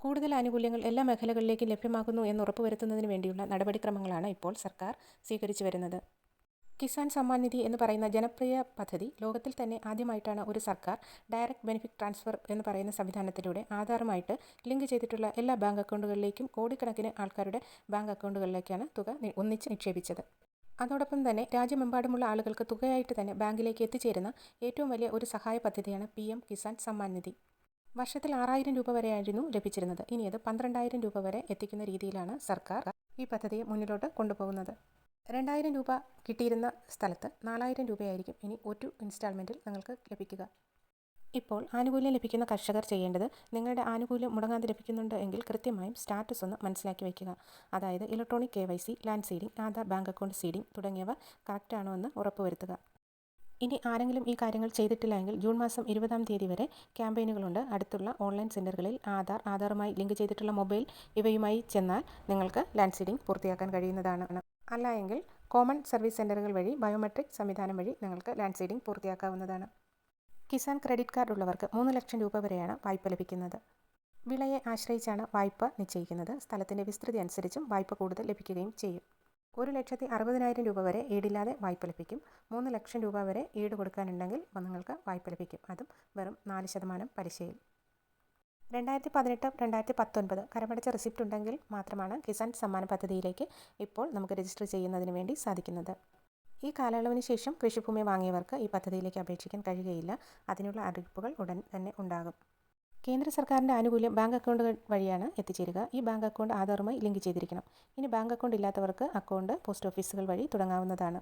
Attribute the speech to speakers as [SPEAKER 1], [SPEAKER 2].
[SPEAKER 1] കൂടുതൽ ആനുകൂല്യങ്ങൾ എല്ലാ മേഖലകളിലേക്കും ലഭ്യമാകുന്നു എന്ന് ഉറപ്പുവരുത്തുന്നതിന് വേണ്ടിയുള്ള നടപടിക്രമങ്ങളാണ് ഇപ്പോൾ സർക്കാർ സ്വീകരിച്ചു വരുന്നത്. കിസാൻ സമ്മാൻ നിധി എന്ന് പറയുന്ന ജനപ്രിയ പദ്ധതി ലോകത്തിൽ തന്നെ ആദ്യമായിട്ടാണ് ഒരു സർക്കാർ ഡയറക്റ്റ് ബെനിഫിറ്റ് ട്രാൻസ്ഫർ എന്ന് പറയുന്ന സംവിധാനത്തിലൂടെ ആധാറുമായിട്ട് ലിങ്ക് ചെയ്തിട്ടുള്ള എല്ലാ ബാങ്ക് അക്കൗണ്ടുകളിലേക്കും കോടിക്കണക്കിന് ആൾക്കാരുടെ ബാങ്ക് അക്കൗണ്ടുകളിലേക്കാണ് തുക ഒന്നിച്ച് നിക്ഷേപിച്ചത്. അതോടൊപ്പം തന്നെ രാജ്യമെമ്പാടുമുള്ള ആളുകൾക്ക് തുകയായിട്ട് തന്നെ ബാങ്കിലേക്ക് എത്തിച്ചേരുന്ന ഏറ്റവും വലിയ ഒരു സഹായ പദ്ധതിയാണ് പി കിസാൻ സമ്മാൻ നിധി. വർഷത്തിൽ ആറായിരം രൂപ വരെയായിരുന്നു ലഭിച്ചിരുന്നത്. ഇനി അത് പന്ത്രണ്ടായിരം രൂപ വരെ എത്തിക്കുന്ന രീതിയിലാണ് സർക്കാർ ഈ പദ്ധതിയെ മുന്നിലോട്ട് കൊണ്ടുപോകുന്നത്. രണ്ടായിരം രൂപ കിട്ടിയിരുന്ന സ്ഥലത്ത് നാലായിരം രൂപയായിരിക്കും ഇനി ഒരു ഇൻസ്റ്റാൾമെന്റിൽ നിങ്ങൾക്ക് ലഭിക്കുക. ഇപ്പോൾ ആനുകൂല്യം ലഭിക്കുന്ന കർഷകർ ചെയ്യേണ്ടത് നിങ്ങളുടെ ആനുകൂല്യം മുടങ്ങാതെ ലഭിക്കുന്നുണ്ട് എങ്കിൽ കൃത്യമായും സ്റ്റാറ്റസ് ഒന്ന് മനസ്സിലാക്കി വയ്ക്കുക. അതായത് electronic K Y C land seeding Aadhaar bank account seeding തുടങ്ങിയവ കറക്റ്റാണോ എന്ന് ഉറപ്പുവരുത്തുക. ഇനി ആരെങ്കിലും ഈ കാര്യങ്ങൾ ചെയ്തിട്ടില്ല എങ്കിൽ ജൂൺ മാസം ഇരുപതാം തീയതി വരെ ക്യാമ്പയിനുകളുണ്ട്. അടുത്തുള്ള ഓൺലൈൻ സെന്ററുകളിൽ ആധാർ ആധാറുമായി ലിങ്ക് ചെയ്തിട്ടുള്ള മൊബൈൽ ഇവയുമായി ചെന്നാൽ നിങ്ങൾക്ക് ലാൻഡ് സീഡിംഗ് പൂർത്തിയാക്കാൻ കഴിയുന്നതാണ്. അല്ല എങ്കിൽ കോമൺ സർവീസ് സെന്ററുകൾ വഴി ബയോമെട്രിക് സംവിധാനം വഴി നിങ്ങൾക്ക് ലാൻഡ് സീഡിംഗ് പൂർത്തിയാക്കാവുന്നതാണ്. കിസാൻ ക്രെഡിറ്റ് കാർഡ് ഉള്ളവർക്ക് മൂന്ന് ലക്ഷം രൂപ വരെയാണ് വായ്പ ലഭിക്കുന്നത്. വിളയെ ആശ്രയിച്ചാണ് വായ്പ നിശ്ചയിക്കുന്നത്. സ്ഥലത്തിന്റെ വിസ്തൃതി അനുസരിച്ചും വായ്പ കൂടുതൽ ലഭിക്കുകയും ചെയ്യും. ഒരു ലക്ഷത്തി അറുപതിനായിരം രൂപ വരെ ഈടില്ലാതെ വായ്പ ലഭിക്കും. മൂന്ന് ലക്ഷം രൂപ വരെ ഈട് കൊടുക്കാനുണ്ടെങ്കിൽ നിങ്ങൾക്ക് വായ്പ ലഭിക്കും. അതും വെറും നാല് ശതമാനം പലിശയിൽ. രണ്ടായിരത്തി പതിനെട്ട് രണ്ടായിരത്തി പത്തൊൻപത് കരമടച്ച റിസിപ്റ്റ് ഉണ്ടെങ്കിൽ മാത്രമാണ് കിസാൻ സമ്മാന പദ്ധതിയിലേക്ക് ഇപ്പോൾ നമുക്ക് രജിസ്റ്റർ ചെയ്യുന്നതിന് വേണ്ടി സാധിക്കുന്നത്. ഈ കാലയളവിന് ശേഷം കൃഷിഭൂമി വാങ്ങിയവർക്ക് ഈ പദ്ധതിയിലേക്ക് അപേക്ഷിക്കാൻ കഴിയുകയില്ല. അതിനുള്ള അറിയിപ്പുകൾ ഉടൻ തന്നെ ഉണ്ടാകും. കേന്ദ്ര സർക്കാരിന്റെ ആനുകൂല്യം ബാങ്ക് അക്കൗണ്ട് വഴിയാണ് എത്തിച്ചേരുക. ഈ ബാങ്ക് അക്കൗണ്ട് ആധാറുമായി ലിങ്ക് ചെയ്തിരിക്കണം. ഇനി ബാങ്ക് അക്കൗണ്ട് ഇല്ലാത്തവർക്ക് അക്കൗണ്ട് പോസ്റ്റ് ഓഫീസുകൾ വഴി തുടങ്ങാവുന്നതാണ്.